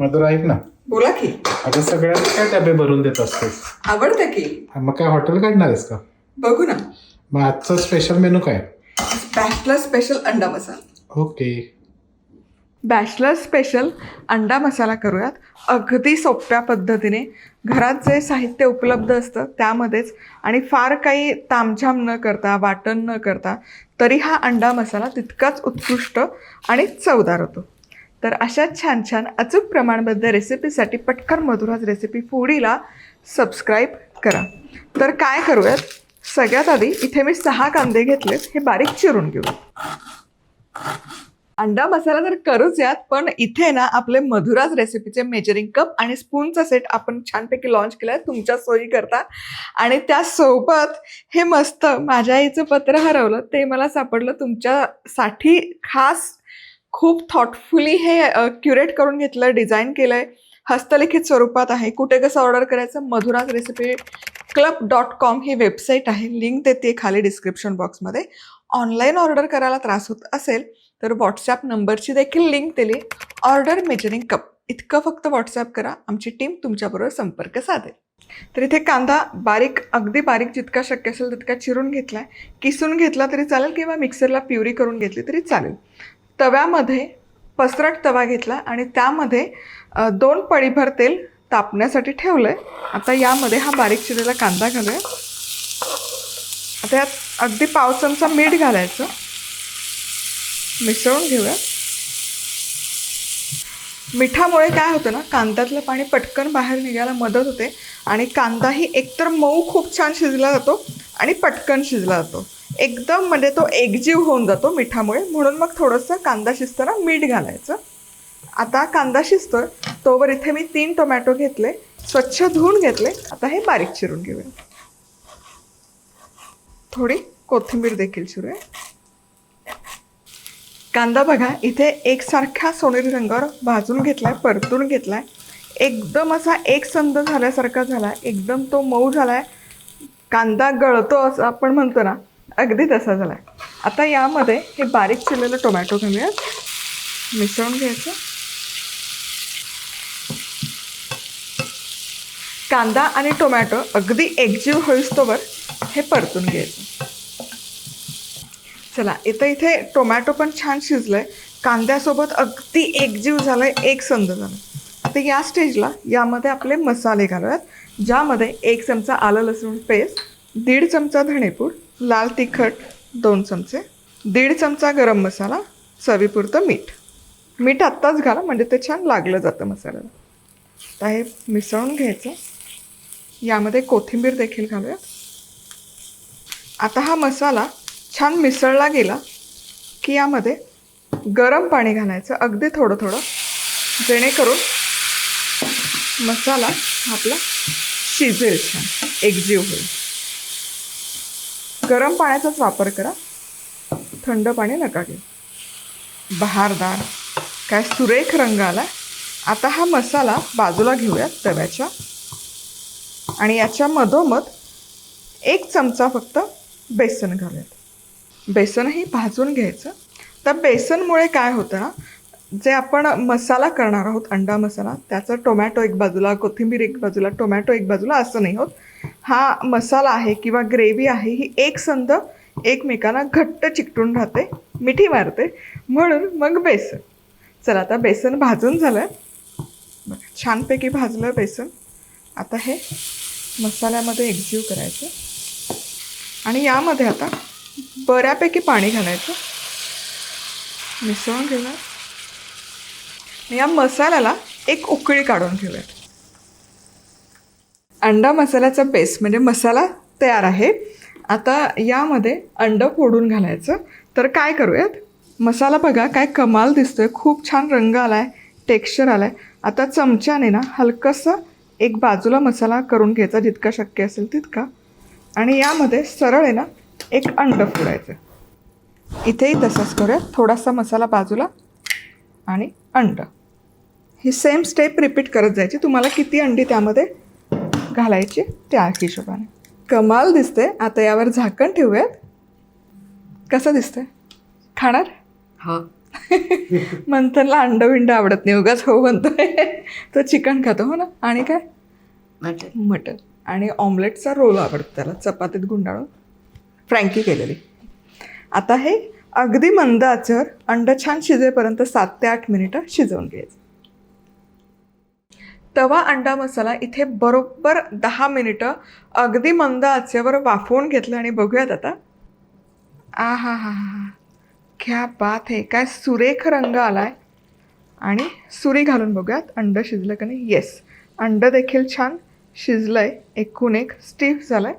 मधुर ऐक ना. बोला की. आता सगळ्यांना काय डबे भरून देत असतेस? आवडतं की. मग काय हॉटेल काढणार आहेस का? बघू ना. मग आजचं स्पेशल मेनू काय? बॅचलर स्पेशल अंडा मसाला. ओके. बॅचलर स्पेशल अंडा मसाला करूयात. अगदी सोप्या पद्धतीने. घरात जे साहित्य उपलब्ध असतं त्यामध्येच. आणि फार काही तामझाम न करता वाटण न करता तरी हा अंडा मसाला तितकाच उत्कृष्ट आणि चवदार होतो. तर अशा छान छान अचूक प्रमाणबद्ध रेसिपीसाठी पटकन मधुराज रेसिपी फूडीला सबस्क्राईब करा. तर काय करूयात? सगळ्यात आधी इथे मी सहा कांदे घेतलेत हे बारीक चिरून घेऊ अंडा मसाला तर करूच यात पण इथे ना आपले मधुराज रेसिपीचे मेजरिंग कप आणि स्पूनचा सेट आपण छानपैकी लॉन्च केलाय तुमच्या सोयी करता आणि त्यासोबत हे मस्त माझ्या आईचं पत्र हरवलं ते मला सापडलं तुमच्यासाठी खास खूप थॉटफुली हे क्युरेट करून घेतलं डिझाईन केलंय. हस्तलिखित स्वरूपात आहे. कुठे कसं ऑर्डर करायचं? Madhura's recipe club dot com ही वेबसाईट आहे. लिंक देते खाली डिस्क्रिप्शन बॉक्समध्ये ऑनलाईन ऑर्डर करायला त्रास होत असेल तर व्हॉट्सॲप नंबरची देखील लिंक दिली. ऑर्डर मेजरिंग कप इतकं फक्त व्हॉट्सॲप करा. आमची टीम तुमच्याबरोबर संपर्क साधेल. तर इथे कांदा बारीक अगदी बारीक जितका शक्य असेल तितका चिरून घेतला आहे किसून घेतला तरी चालेल किंवा मिक्सरला प्युरी करून घेतली तरी चालेल. तव्यामध्ये पसरट तवा घेतला आणि त्यामध्ये दोन पळीभर तेल तापण्यासाठी ठेवलं आहे आता यामध्ये हा बारीक चिरलेला कांदा घालूया. आता यात अगदी पाव चमचा मीठ घालायचं. मिसळून घेऊया. मिठामुळे काय होतं ना कांद्यातलं पाणी पटकन बाहेर निघायला मदत होते आणि कांदाही एकतर मऊ खूप छान शिजला जातो आणि पटकन शिजला जातो. एकदम म्हणजे तो एकजीव होऊन जातो मिठामुळे. म्हणून मग थोडंसं कांदा शिजताना मीठ घालायचं. आता कांदा शिजतोय तोवर इथे मी तीन टोमॅटो घेतले. स्वच्छ धुवून घेतले. आता हे बारीक चिरून घेऊया. थोडी कोथिंबीर देखील चिरूया. कांदा बघा इथे एकसारख्या सोनेरी रंगावर भाजून घेतलाय परतून घेतलाय. एकदम असा एकसंध झाल्यासारखा झाला एकदम तो मऊ झालाय. कांदा गळतो असं आपण म्हणतो ना. अगदी तसा झालाय. आता यामध्ये हे बारीक चिरलेलं टोमॅटो घालूयात मिसळून घ्यायचं. कांदा आणि टोमॅटो अगदी एकजीव होईस्तोवर हे परतून घ्यायचं. चला इथं इथे टोमॅटो पण छान शिजलंय. कांद्यासोबत अगदी एकजीव झालाय एक संद झालं. आता या स्टेजला यामध्ये आपले मसाले घालूयात ज्यामध्ये एक चमचा आलं लसूण पेस्ट दीड चमचा धणेपूड लाल तिखट दोन चमचे दीड चमचा गरम मसाला चवीपुरतं मीठ. मीठ आत्ताच घाला म्हणजे ते छान लागलं जातं मसाल्याला. आता हे मिसळून घ्यायचं. यामध्ये कोथिंबीर देखील घालूयात. आता हा मसाला छान मिसळला गेला की यामध्ये गरम पाणी घालायचं अगदी थोडं थोडं जेणेकरून मसाला आपला शिजेल छान एकजीव होईल. गरम पाण्याचाच वापर करा. थंड पाणी नका घेऊ. बहारदार. काय सुरेख रंग आला आता हा मसाला बाजूला घेऊयात तव्याच्या. आणि याच्या मधोमध एक चमचा फक्त बेसन घालूयात. बेसनही भाजून घ्यायचं. तर बेसनमुळे काय होतं ना जे आपण मसाला करणार आहोत अंडा मसाला त्याचं टोमॅटो एक बाजूला कोथिंबीर एक बाजूला टोमॅटो एक बाजूला असं नाही होत. हा मसाला आहे किंवा ग्रेव्ही आहे ही एक संद एकमेकांना घट्ट चिकटून राहते मिठी मारते. म्हणून मग बेसन. चला आता बेसन भाजून झालं. बघा छानपैकी भाजलं बेसन. आता हे मसाल्यामध्ये एकजीव करायचं. आणि यामध्ये आता बऱ्यापैकी पाणी घालायचं. मिसळून घेणार. या मसाल्याला एक उकळी काढून घेऊयात. अंडा मसाल्याचा बेस म्हणजे मसाला तयार आहे. आता यामध्ये अंडं फोडून घालायचं. तर काय करूयात? मसाला बघा काय कमाल दिसतोय. खूप छान रंग आलाय टेक्स्चर आलाय. आता चमच्याने ना हलकंसं एक बाजूला मसाला करून घ्यायचा जितका शक्य असेल तितका. आणि यामध्ये सरळ आहे ना एक अंड फोडायचं. इथेही तसंच करूयात. थोडासा मसाला बाजूला आणि अंड. ही सेम स्टेप रिपीट करत जायची. तुम्हाला किती अंडी त्यामध्ये घालायची त्या हिशोबाने. कमाल दिसते आता यावर झाकण ठेवूयात. कसं दिसतंय? खाणार? हा. मंथनला अंड बिंड आवडत नाही. उगाच हो म्हणतोय. तो चिकन खातो हो ना? आणि काय? मटन. मटन. आणि ऑमलेटचा रोल आवडतो त्याला. चपातीत गुंडाळून. फ्रँकी केलेली. आता हे अगदी मंद आचेवर अंड छान शिजेपर्यंत सात ते आठ मिनिटं शिजवून घ्यायचं. तवा अंडा मसाला इथे बरोबर दहा मिनिटं अगदी मंद आचेवर वाफवून घेतलं आणि बघूयात आता. आ हा हा हा. क्या बात आहे काय सुरेख रंग आलाय. आणि सुरी घालून बघूयात. अंडं शिजलं का नाही? येस अंडं देखील छान शिजलंय. एकूण एक स्टीफ झालंय.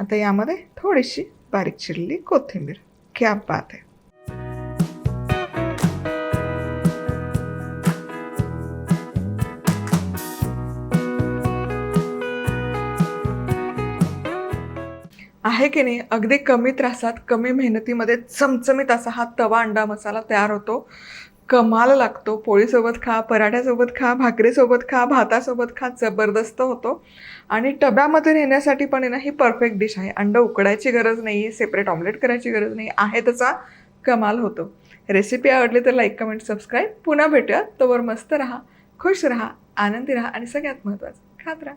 आता यामध्ये थोडीशी बारीक चिरलेली कोथिंबीर. क्या बात आहे आहे की नाही अगदी कमी त्रासात कमी मेहनतीमध्ये चमचमीत असा हा तवा अंडा मसाला तयार होतो. कमाल लागतो. पोळीसोबत खा पराठ्यासोबत खा भाकरीसोबत खा भातासोबत खा जबरदस्त होतो. आणि टब्यामध्ये नेण्यासाठी पण आहे ना ही परफेक्ट डिश आहे. अंडं उकडायची गरज नाही आहे सेपरेट ऑमलेट करायची गरज नाही आहे त्याचा कमाल होतो. रेसिपी आवडली तर लाईक कमेंट सबस्क्राईब पुन्हा भेटूया. तोवर मस्त राहा खुश राहा आनंदी राहा आणि सगळ्यात महत्त्वाचं खात राहा.